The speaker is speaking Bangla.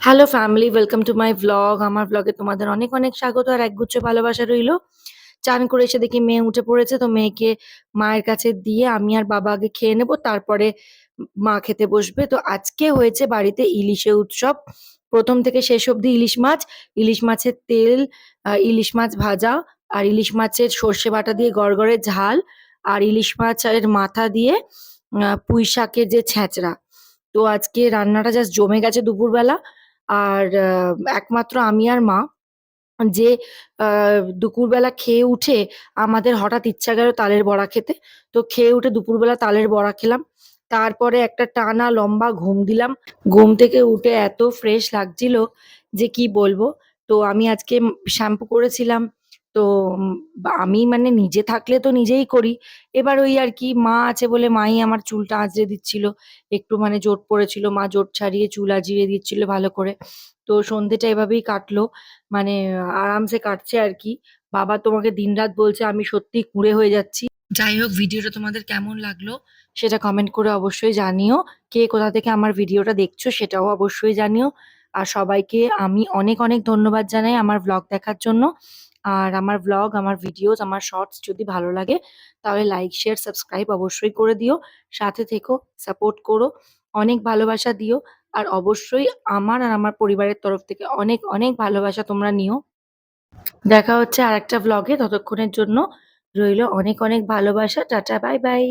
Hello family welcome to my vlog আমার ভ্লগে তোমাদের অনেক অনেক স্বাগত আর একগুচ্ছ ভালোবাসা রইল। চান করে এসে দেখি মেয়ে উঠে পড়েছে, তো মেয়েকে মায়ের কাছে দিয়ে আমি আর বাবা আগে খেয়ে নেব, তারপরে মা খেতে বসবে। তো আজকে হয়েছে বাড়িতে ইলিশে উৎসব। প্রথম থেকে শেষ অবধি ইলিশ মাছ, ইলিশ মাছের তেল ইলিশ মাছ ভাজা আর ইলিশ মাছের সর্ষে বাটা দিয়ে গড়গড়ে ঝাল আর ইলিশ মাছের মাথা দিয়ে পুঁই শাকের যে ছ্যাঁচড়া তো আজকে রান্নাটা জাস্ট জমে গেছে দুপুরবেলা। আর একমাত্র আমি আর মা যে দুপুরবেলা খেয়ে উঠে আমাদের হঠাৎ ইচ্ছা গেল তালের বড়া খেতে। তো খেয়ে উঠে দুপুরবেলা তালের বড়া খেলাম। তারপরে একটা টানা লম্বা ঘুম দিলাম। ঘুম থেকে উঠে এত ফ্রেশ লাগছিল যে কি বলব? তো আমি আজকে শ্যাম্পু করেছিলাম। তো আমি মানে নিজে থাকলে তো নিজেই করি। এবার ওই আর কি মা আছে বলে মাই আমার চুলটা আঁচড়ে দিচ্ছিল। একটু মানে জোট পড়েছিল, মা জোট ছাড়িয়ে চুল আজিয়ে দিচ্ছিল ভালো করে। তো সন্ধেটা এভাবেই কাটলো। মানে আরামসে কাটছে আর কি। বাবা তোমাকে দিনরাত বলছে, আমি সত্যি কুঁড়ে হয়ে যাচ্ছি। যাই হোক, ভিডিওটা তোমাদের কেমন লাগল সেটা কমেন্ট করে অবশ্যই জানিও। কে কোথা থেকে আমার ভিডিওটা দেখছ সেটাও অবশ্যই জানিও। আর সবাইকে আমি অনেক অনেক ধন্যবাদ জানাই আমার ব্লগ দেখার জন্য। আর আমার ব্লগ আমার ভিডিওস আমার শর্টস যদি ভালো লাগে, তাহলে লাইক শেয়ার সাবস্ক্রাইব অবশ্যই করে দিও। সাথে থেকো সাপোর্ট করো। অনেক ভালোবাসা দিও। আর অবশ্যই আমার আর আমার পরিবারের তরফ থেকে অনেক অনেক ভালোবাসা তোমরা নিও। দেখা হচ্ছে আরেকটা ব্লগে ততক্ষণের জন্য রইল অনেক অনেক ভালোবাসা। Tata bye bye